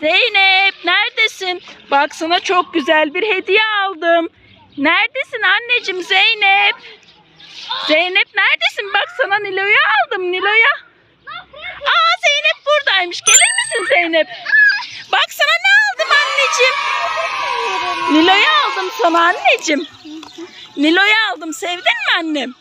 Zeynep neredesin? Bak sana çok güzel bir hediye aldım. Neredesin anneciğim Zeynep? Zeynep neredesin? Bak sana Nilo'yu aldım Nilo'ya. Aa Zeynep buradaymış. Gelir misin Zeynep? Bak sana ne aldım anneciğim. Nilo'yu aldım sana anneciğim. Nilo'yu aldım. Sevdin mi annem?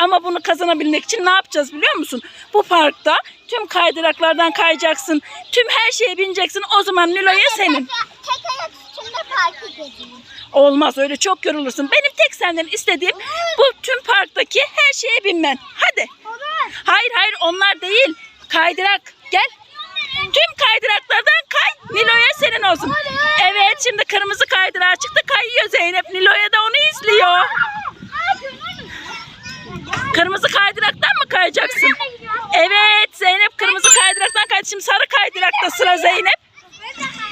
Ama bunu kazanabilmek için ne yapacağız biliyor musun? Bu parkta tüm kaydıraklardan kayacaksın. Tüm her şeye bineceksin. O zaman Nilo'ya senin. Tek ayak üstünde parkı gezeyim. Olmaz öyle çok yorulursun. Benim tek senden istediğim bu tüm parktaki her şeye binmen. Hadi. Olur. Hayır hayır onlar değil. Kaydırak. Gel. Tüm kaydıraklardan kay. Nilo'ya senin olsun. Evet şimdi kırmızı kaydırağa çıktı kayıyor Zeynep. Nilo'ya da onu izliyor. Kırmızı kaydıraktan mı kayacaksın? Evet Zeynep kırmızı Şimdi sarı kaydırakta sıra Zeynep.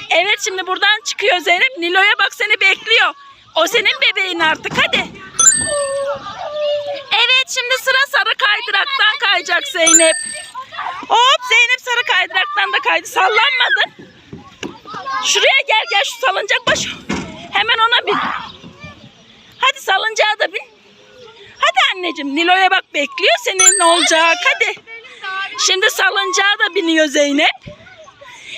Evet şimdi buradan çıkıyor Zeynep. Nilo'ya bak seni bekliyor. O senin bebeğin artık hadi. Evet şimdi sıra sarı kaydıraktan kayacak Zeynep. Hop Zeynep sarı kaydıraktan da kaydı. Sallanmadın. Şuraya gel gel şu salıncak baş. Hemen ona bin. Hadi salıncağa da bin. Hadi anneciğim Nilo'ya bak bekliyor senin ne olacak hadi. Şimdi salıncağa da biniyor Zeynep.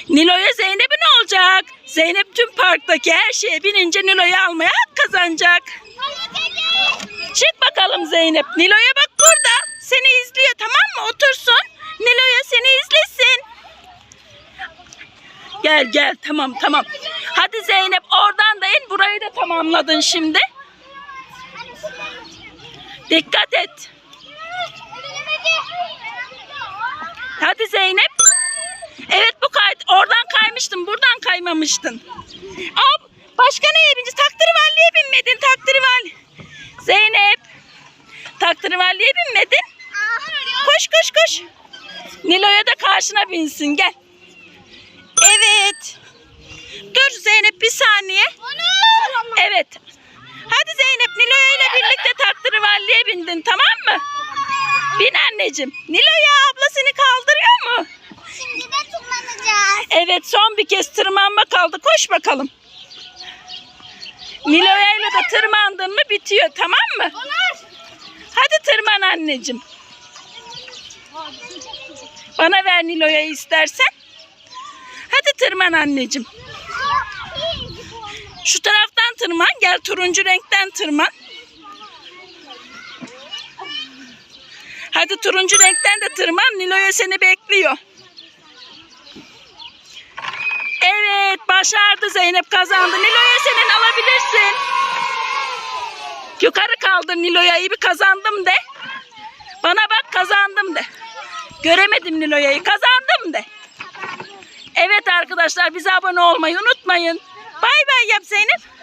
Nilo'ya Zeynep'e ne olacak? Zeynep tüm parktaki her şeye binince Nilo'yu almaya hak kazanacak. Çık bakalım Zeynep. Nilo'ya bak burada. Seni izliyor tamam mı? Otursun. Nilo'ya seni izlesin. Gel gel tamam tamam. Hadi Zeynep oradan da in. Burayı da tamamladın şimdi. Dikkat et. Hadi Zeynep. Evet bu kay oradan kaymıştın. Buradan kaymamıştın. Ab başka neye bineceğiz? Taktırıvalliye binmedin. Taktırıvalli. Zeynep. Taktırıvalliye binmedin. Koş koş koş. Nilo'ya da karşına binsin gel. Evet. Dur Zeynep bir saniye. Evet. Hadi Zeynep Nilo'ya ile birlikte taktırıvalliye bindin tamam mı? Bin anneciğim. Nilo'ya abla seni kaldırıyor mu? Şimdi de tırmanacağız. Evet son bir kez tırmanma kaldı. Koş bakalım. Nilo'ya ile de tırmandın mı bitiyor tamam mı? Hadi tırman anneciğim. Bana ver Nilo'ya istersen. Hadi tırman anneciğim. Şu taraftan tırman. Gel turuncu renkten tırman. Hadi turuncu renkten de tırman. Nilo'ya seni bekliyor. Evet başardı Zeynep kazandı. Nilo'ya senin alabilirsin. Yukarı kaldır Nilo'ya iyi bir kazandım de. Bana bak kazandım de. Göremedim Nilo'ya'yı kazandım de. Evet arkadaşlar bize abone olmayı unutmayın. Bay bay yap Zeynep.